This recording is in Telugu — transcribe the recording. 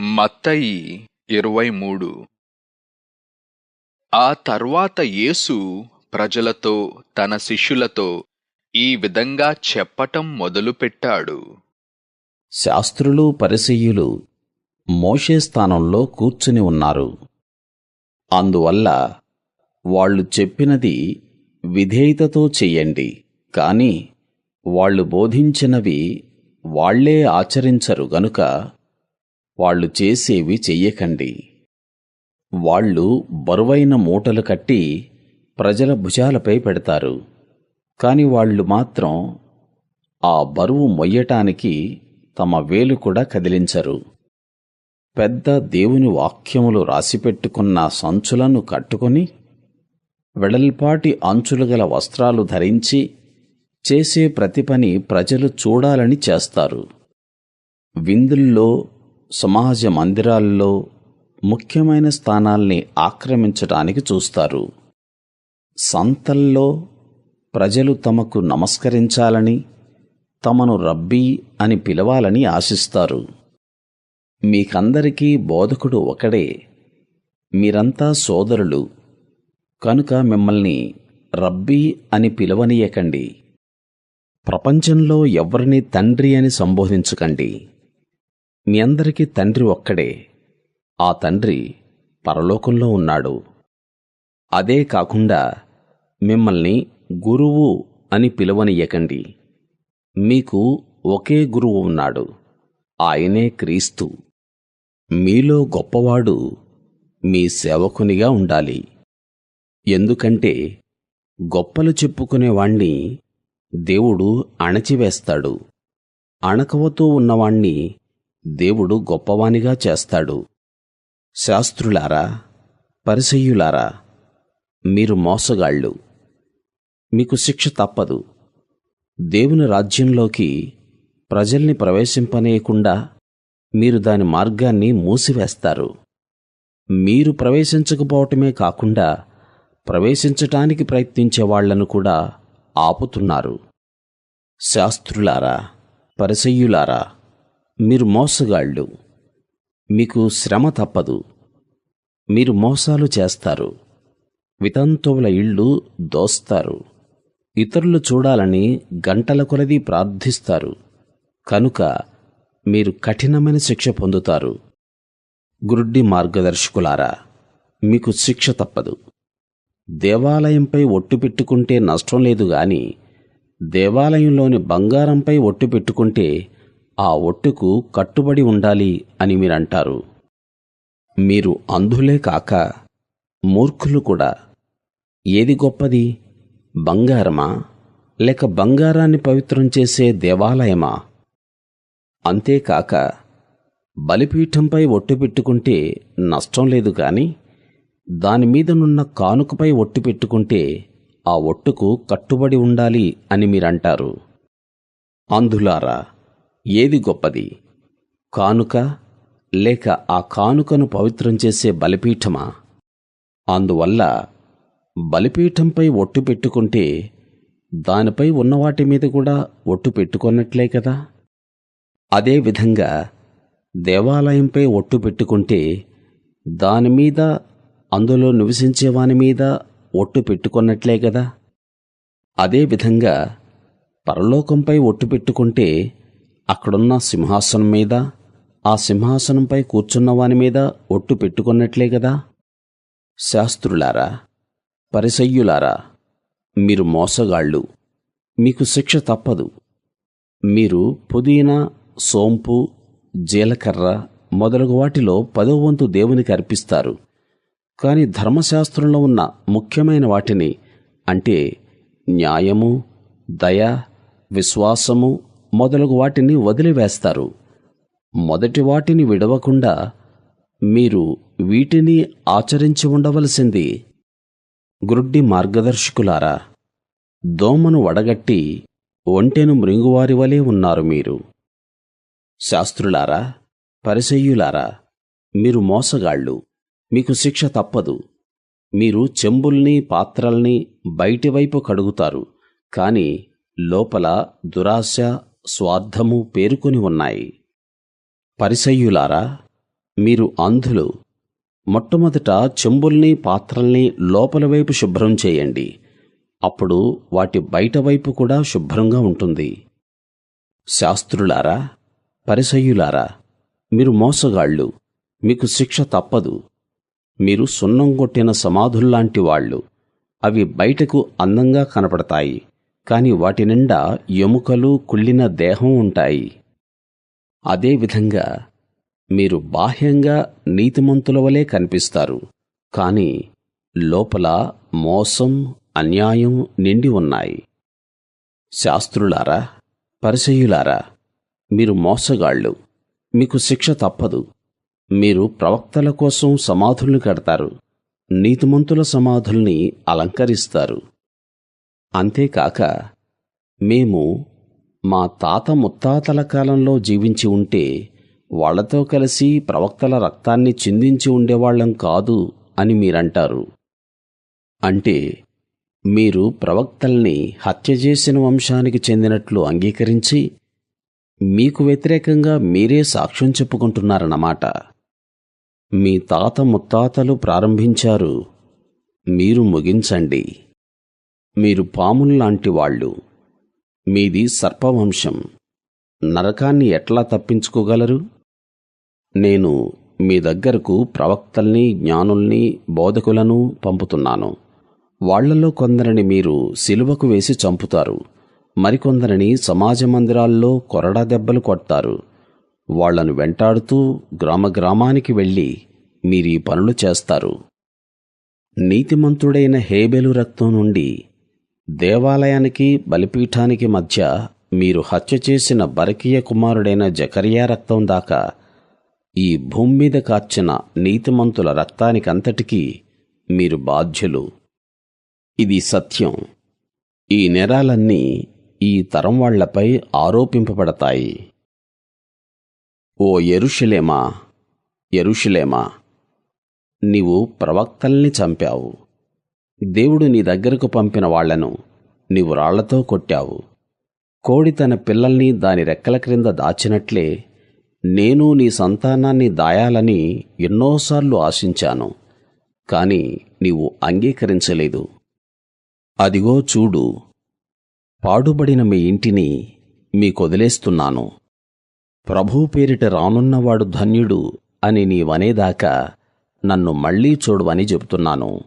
మత్తయి ఇరవై మూడు. ఆ తర్వాత యేసు ప్రజలతో తన శిష్యులతో ఈ విధంగా చెప్పటం మొదలుపెట్టాడు. శాస్త్రులు పరిసయ్యులు మోషే స్థానంలో కూర్చుని ఉన్నారు. అందువల్ల వాళ్ళు చెప్పినది విధేయతతో చెయ్యండి కాని వాళ్ళు బోధించినవి వాళ్ళే ఆచరించరు గనుక వాళ్ళు చేసేవి చెయ్యకండి. వాళ్ళు బరువైన మూటలు కట్టి ప్రజల భుజాలపై పెడతారు. కాని వాళ్ళు మాత్రం ఆ బరువు మొయ్యటానికి తమ వేలు కూడా కదిలించరు. పెద్ద దేవుని వాక్యములు రాసిపెట్టుకున్న సంచులను కట్టుకొని వెడల్పాటి అంచులు గల వస్త్రాలు ధరించి చేసే ప్రతి పని ప్రజలు చూడాలని చేస్తారు. విందుల్లో సమాజ మందిరాల్లో ముఖ్యమైన స్థానాల్ని ఆక్రమించటానికి చూస్తారు. సంతల్లో ప్రజలు తమకు నమస్కరించాలని తమను రబ్బీ అని పిలవాలని ఆశిస్తారు. మీకందరికీ బోధకుడు ఒకడే. మీరంతా సోదరులు. కనుక మిమ్మల్ని రబ్బీ అని పిలవనీయకండి. ప్రపంచంలో ఎవరిని తండ్రి అని సంబోధించకండి. మీ అందరికీ తండ్రి ఒక్కడే. ఆ తండ్రి పరలోకంలో ఉన్నాడు. అదే కాకుండా మిమ్మల్ని గురువు అని పిలవనీయకండి మీకు ఒకే గురువు ఉన్నాడు. ఆయనే క్రీస్తు. మీలో గొప్పవాడు మీ సేవకునిగా ఉండాలి. ఎందుకంటే గొప్పలు చెప్పుకునేవాణ్ణి దేవుడు అణచివేస్తాడు. అణకవతో ఉన్నవాణ్ణి దేవుడు గొప్పవానిగా చేస్తాడు. శాస్త్రులారా పరిసయ్యులారా మీరు మోసగాళ్ళు. మీకు శిక్ష తప్పదు. దేవుని రాజ్యంలోకి ప్రజల్ని ప్రవేశింపనేయకుండా మీరు దాని మార్గాన్ని మూసివేస్తారు. మీరు ప్రవేశించకపోవటమే కాకుండా ప్రవేశించటానికి ప్రయత్నించే వాళ్ళను కూడా ఆపుతున్నారు. శాస్త్రులారా పరిసయ్యులారా మీరు మోసగాళ్ళు. మీకు శ్రమ తప్పదు. మీరు మోసాలు చేస్తారు. వితంతువుల ఇళ్ళు దోస్తారు. ఇతరులు చూడాలని గంటల కొలది ప్రార్థిస్తారు. కనుక మీరు కఠినమైన శిక్ష పొందుతారు. గురుడ్డి మార్గదర్శకులారా మీకు శిక్ష తప్పదు. దేవాలయంపై ఒట్టు పెట్టుకుంటే నష్టం లేదు గాని దేవాలయంలోని బంగారంపై ఒట్టు పెట్టుకుంటే ఆ ఒట్టుకు కట్టుబడి ఉండాలి అని మీరంటారు. మీరు అంధులే కాక మూర్ఖులు కూడా. ఏది గొప్పది? బంగారమా? లేక బంగారాన్ని పవిత్రం చేసే దేవాలయమా? అంతేకాక బలిపీఠంపై ఒట్టు పెట్టుకుంటే నష్టం లేదు కాని దానిమీదనున్న కానుకపై ఒట్టు పెట్టుకుంటే ఆ ఒట్టుకు కట్టుబడి ఉండాలి అని మీరంటారు. అంధులారా ఏది గొప్పది? కానుక? లేక ఆ కానుకను పవిత్రం చేసే బలిపీఠమా? అందువల్ల బలిపీఠంపై ఒట్టు పెట్టుకుంటే దానిపై ఉన్నవాటి మీద కూడా ఒట్టు పెట్టుకున్నట్లే కదా? అదే విధంగా దేవాలయంపై ఒట్టు పెట్టుకుంటే దానిమీద అందులో నివసించే వాని మీద ఒట్టు పెట్టుకున్నట్లే కదా? అదే విధంగా పరలోకంపై ఒట్టు పెట్టుకుంటే అక్కడున్న సింహాసనం మీద ఆ సింహాసనంపై కూర్చున్న వాని మీద ఒట్టు పెట్టుకున్నట్లే కదా శాస్త్రులారా పరిసయ్యులారా మీరు మోసగాళ్ళు మీకు శిక్ష తప్పదు. మీరు పుదీనా సోంపు జీలకర్ర మొదలగు వాటిలో పదో వంతు దేవునికి అర్పిస్తారు. కాని ధర్మశాస్త్రంలో ఉన్న ముఖ్యమైన వాటిని అంటే న్యాయము దయ విశ్వాసము మొదలగు వాటిని వదిలివేస్తారు. మొదటి వాటిని విడవకుండా మీరు వీటిని ఆచరించి ఉండవలసింది గ్రుడ్డి మార్గదర్శకులారా. దోమను వడగట్టి ఒంటెను మృంగువారి వలె ఉన్నారు మీరు. శాస్త్రులారా పరిసయ్యులారా మీరు మోసగాళ్ళు. మీకు శిక్ష తప్పదు. మీరు చెంబుల్ని పాత్రల్ని బయటివైపు కడుగుతారు. కాని లోపల దురాశ స్వార్థము పేరుకొని ఉన్నాయి. పరిసయ్యులారా మీరు అంధులు మొట్టమొదట చెంబుల్ని పాత్రల్ని లోపల వైపు శుభ్రం చేయండి. అప్పుడు వాటి బయట వైపు కూడా శుభ్రంగా ఉంటుంది. శాస్త్రులారా పరిసయ్యులారా మీరు మోసగాళ్ళు మీకు శిక్ష తప్పదు. మీరు సున్నం కొట్టిన సమాధుల్లాంటి వాళ్ళు అవి బయటకు అందంగా కనపడతాయి. కాని వాటి నిండా ఎముకలు కుళ్ళిన దేహం ఉంటాయి. అదేవిధంగా మీరు బాహ్యంగా నీతిమంతుల వలె కనిపిస్తారు. కాని లోపల మోసం అన్యాయం నిండి ఉన్నాయి. శాస్త్రులారా పరిచయులారా మీరు మోసగాళ్ళు. మీకు శిక్ష తప్పదు. మీరు ప్రవక్తల కోసం సమాధుల్ని కడతారు. నీతిమంతుల సమాధుల్ని అలంకరిస్తారు. అంతేకాక మేము మా తాత ముత్తాతల కాలంలో జీవించి ఉంటే వాళ్ళతో కలిసి ప్రవక్తల రక్తాన్ని చిందించి ఉండేవాళ్ళం కాదు అని మీరంటారు. అంటే మీరు ప్రవక్తల్ని హత్య చేసిన వంశానికి చెందినట్లు అంగీకరించి మీకు వ్యతిరేకంగా మీరే సాక్ష్యం చెప్పుకుంటున్నారన్నమాట. మీ తాత ముత్తాతలు ప్రారంభించారు. మీరు ముగించండి. మీరు పాముల్లాంటి వాళ్ళు. మీది సర్పవంశం. నరకాన్ని ఎట్లా తప్పించుకోగలరు? నేను మీ దగ్గరకు ప్రవక్తల్ని జ్ఞానుల్ని బోధకులను పంపుతున్నాను. వాళ్ళలో కొందరిని మీరు సిలువకు వేసి చంపుతారు. మరికొందరిని సమాజ మందిరాల్లో కొరడా దెబ్బలు కొడతారు. వాళ్ళను వెంటాడుతూ గ్రామ గ్రామానికి వెళ్ళి మీరీ పనులు చేస్తారు. నీతిమంతుడైన హేబెలు రక్తం నుండి దేవాలయానికి బలిపీఠానికి మధ్య మీరు హత్య చేసిన బరకీయ కుమారుడైన జకరియా రక్తం దాకా ఈ భూమి మీద కార్చిన నీతిమంతుల రక్తానికంతటికీ మీరు బాధ్యులు. ఇది సత్యం. ఈ నేరాలన్నీ ఈ తరం వాళ్ళపై ఆరోపింపబడతాయి. ఓ ఎరుషలేమా ఎరుషలేమా నీవు ప్రవక్తల్ని చంపావు. దేవుడు నీ దగ్గరకు పంపిన వాళ్ళను నీవు రాళ్ళతో కొట్టావు. కోడి తన పిల్లల్ని దాని రెక్కల క్రింద దాచినట్లే నేను నీ సంతానాన్ని దాయాలని ఎన్నోసార్లు ఆశించాను కాని నీవు అంగీకరించలేదు. అదిగో చూడు పాడుబడిన మీ ఇంటిని మీకొదిలేస్తున్నాను. ప్రభు పేరిట రానున్నవాడు ధన్యుడు అని నీవనేదాకా నన్ను మళ్ళీ చూడవని చెబుతున్నాను.